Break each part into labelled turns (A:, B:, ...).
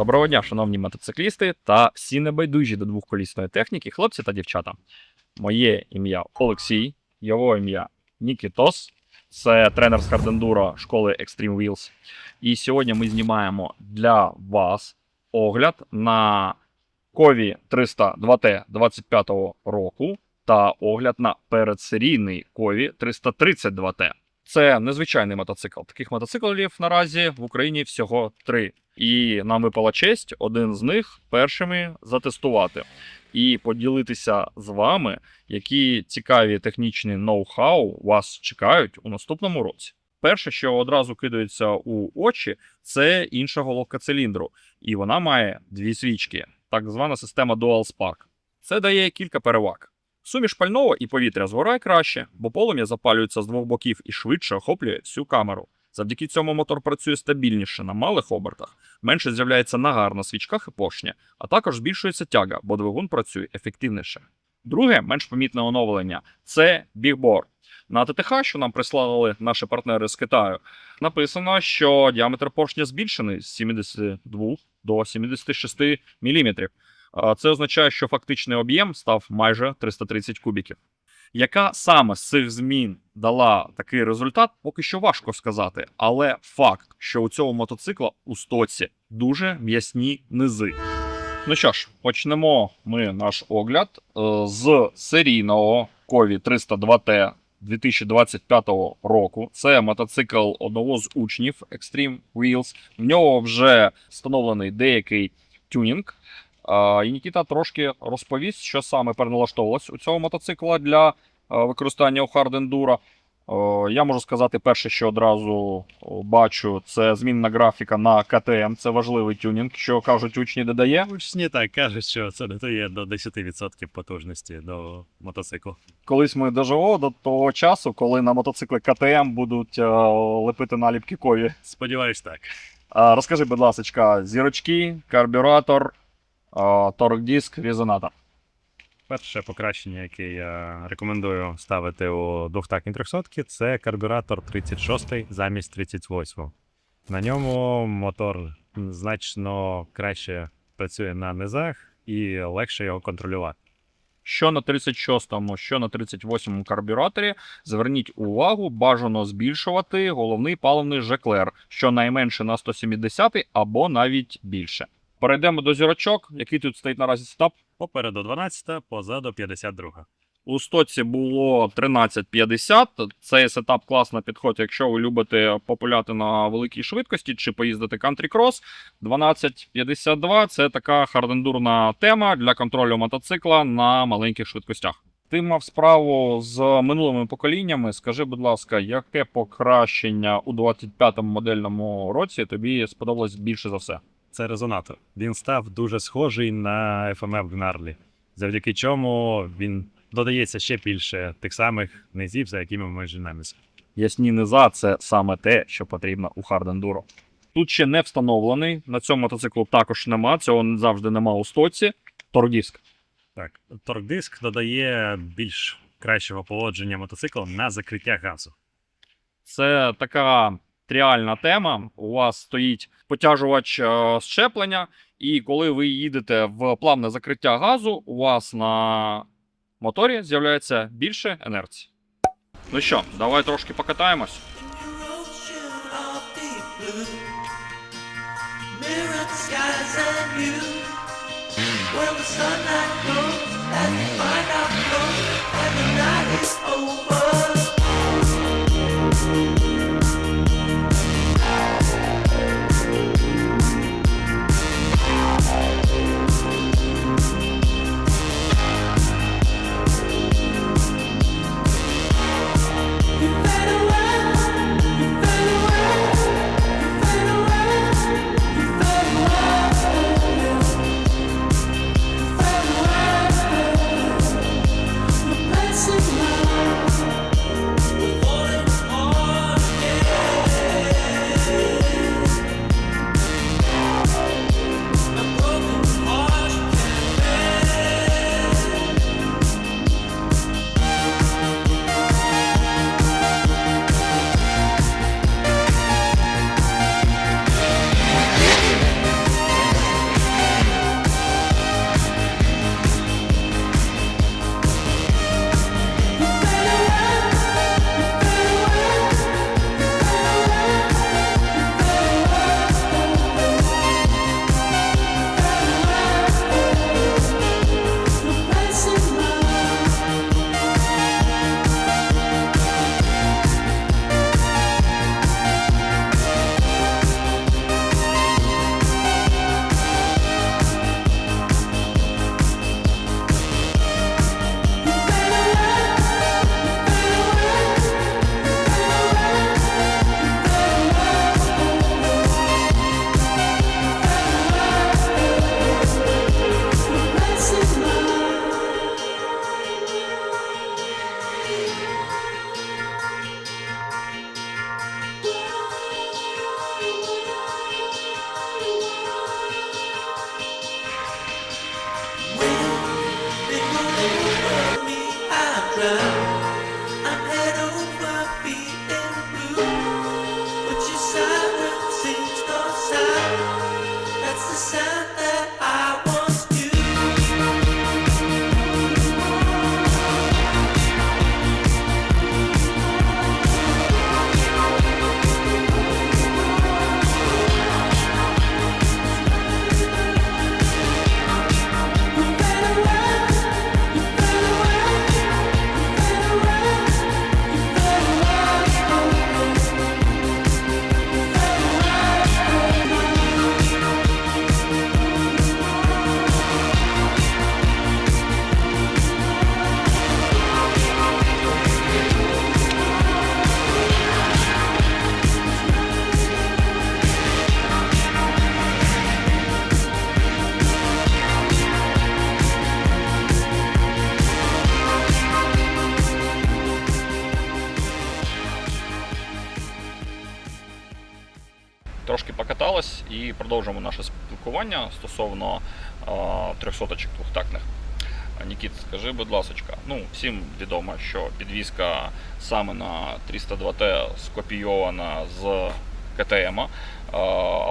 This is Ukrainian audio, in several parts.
A: Доброго дня, шановні мотоциклісти та всі небайдужі до двохколісної техніки, хлопці та дівчата. Моє ім'я Олексій, його ім'я Нікітос. Це тренер з хардендуро школи Extreme Wheels. І сьогодні ми знімаємо для вас огляд на Кові 300 2T 25 року та огляд на передсерійний Кові 330 2T. Це незвичайний мотоцикл. Таких мотоциклів наразі в Україні всього три. І нам випала честь один з них першими затестувати і поділитися з вами, які цікаві технічні ноу-хау вас чекають у наступному році. Перше, що одразу кидається у очі, це інша головка циліндру, і вона має дві свічки, так звана система Dual Spark. Це дає кілька переваг. Суміш пального і повітря згорає краще, бо полум'я запалюється з двох боків і швидше охоплює всю камеру. Завдяки цьому мотор працює стабільніше на малих обертах, менше з'являється нагар на свічках і поршня, а також збільшується тяга, бо двигун працює ефективніше. Друге, менш помітне оновлення це бігборд. На ТТХ, що нам прислали наші партнери з Китаю, написано, що діаметр поршня збільшений з 72 до 76 мм. Це означає, що фактичний об'єм став майже 330 кубіків. Яка саме з цих змін дала такий результат, поки що важко сказати. Але факт, що у цього мотоцикла у стоці дуже м'ясні низи. Ну що ж, почнемо ми наш огляд е, з серійного Кові 302T 2025 року. Це мотоцикл одного з учнів Extreme Wheels. В нього вже встановлений деякий тюнінг. І Нікіта трошки розповість, що саме переналаштовувалось у цього мотоцикла для е, використання у хардендура. Я можу сказати, перше, що одразу бачу, це змінна графіка на КТМ. Це важливий тюнінг, що кажуть, учні додає.
B: Учні так кажуть, що це додає до 10% потужності до мотоциклу.
A: Колись ми доживемо до того часу, коли на мотоцикли КТМ будуть е, лепити наліпки кові.
B: Сподіваюсь, так.
A: Розкажи, будь ласка, зірочки, карбюратор, торк-диск, резонатор.
B: Перше покращення, яке я рекомендую ставити у двохтактній 300 це карбюратор 36 замість 38. На ньому мотор значно краще працює на низах і легше його контролювати.
A: Що на 36-му, що на 38-му карбюраторі, зверніть увагу, бажано збільшувати головний паливний жеклер, що найменше на 170 або навіть більше. Перейдемо до зірочок, який тут стоїть наразі сетап.
B: Попереду 12, позаду 52.
A: У стоці було 1350. Цей сетап класно підходить, якщо ви любите популяти на великій швидкості чи поїздити кантрі-крос. 1252 це така хардендурна тема для контролю мотоцикла на маленьких швидкостях. Ти мав справу з минулими поколіннями. Скажи, будь ласка, яке покращення у 25-му модельному році тобі сподобалось більше за все?
B: Це резонатор. Він став дуже схожий на FMF Gnarly, завдяки чому він додається ще більше тих самих низів, за якими ми женемося.
A: Ясні низа це саме те, що потрібно у хардендуро. Тут ще не встановлений. На цьому мотоциклу також нема. Цього завжди нема у стоці. Тордіск.
B: Так, торк-диск додає більш кращого поводження мотоцикла на закриття газу.
A: Це така тріальна тема. У вас стоїть потяжувач е, щеплення, і коли ви їдете в плавне закриття газу, у вас на моторі з'являється більше інерції. Ну що, давай трошки покатаємось.
C: Where the.
A: І продовжимо наше спілкування стосовно трьохсоточок двохтактних. Нікіт, скажи, будь ласочка, ну всім відомо, що підвізка саме на 302Т скопійована з КТМ. А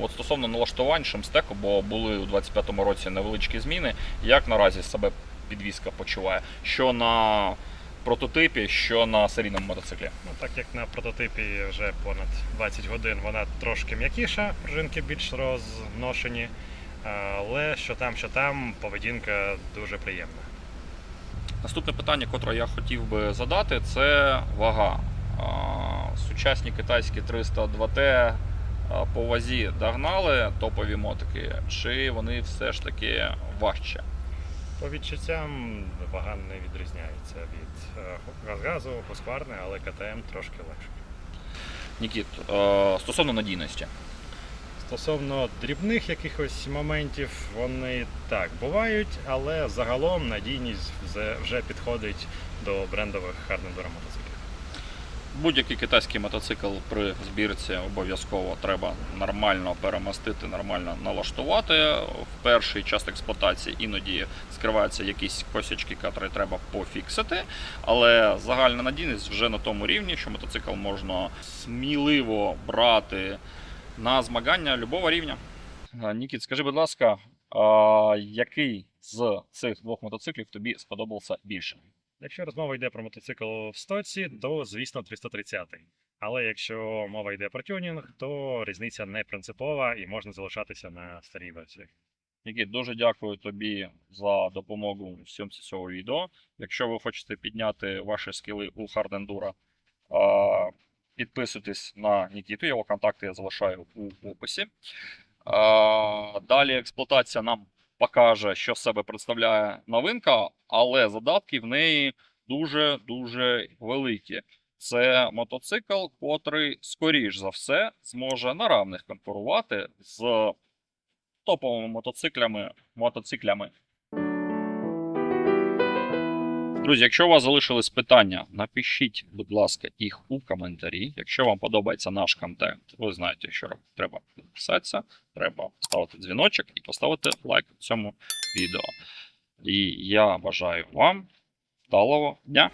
A: от стосовно налаштувань шимстеку, бо були у 25-му році невеличкі зміни, як наразі себе підвізка почуває? Що на прототипі, що на серійному мотоциклі?
B: Ну, так як на прототипі вже понад 20 годин вона трошки м'якіша, пружинки більш розношені, але що там, що там, поведінка дуже приємна.
A: Наступне питання, котре я хотів би задати, це вага. Сучасні китайські 302T по вазі догнали топові мотики, чи вони все ж таки важче?
B: По відчуттям вага не відрізняється від е, газгазу, хускварни, але КТМ трошки легше.
A: Нікіт, стосовно надійності.
B: Стосовно дрібних якихось моментів, вони так бувають, але загалом надійність вже- підходить до брендових хардендура мотоциклів.
A: Будь-який китайський мотоцикл при збірці обов'язково треба нормально перемостити, нормально налаштувати. В перший час експлуатації іноді скриваються якісь косячки, які треба пофіксити. Але загальна надійність вже на тому рівні, що мотоцикл можна сміливо брати на змагання любого рівня. Нікіт, скажи, будь ласка, який з цих двох мотоциклів тобі сподобався більше?
B: Якщо розмова йде про мотоцикл в стоці, то звісно 330. Але якщо мова йде про тюнінг, то різниця не принципова і можна залишатися на старій версії.
A: Нікіт, дуже дякую тобі за допомогу в цього відео. Якщо ви хочете підняти ваші скіли у Hard Enduro, а, підписуйтесь на Нікіту, його контакти я залишаю у описі. Далі експлуатація нам покаже, що себе представляє новинка, але задатки в неї дуже-дуже великі. Це мотоцикл, котрий, скоріш за все, зможе на равних конкурувати з топовими мотоциклями. мотоциклями. Друзі, якщо у вас залишились питання, напишіть, будь ласка, їх у коментарі. Якщо вам подобається наш контент, ви знаєте, що. Треба підписатися, треба поставити дзвіночок і поставити лайк цьому відео. І я бажаю вам вдалого дня.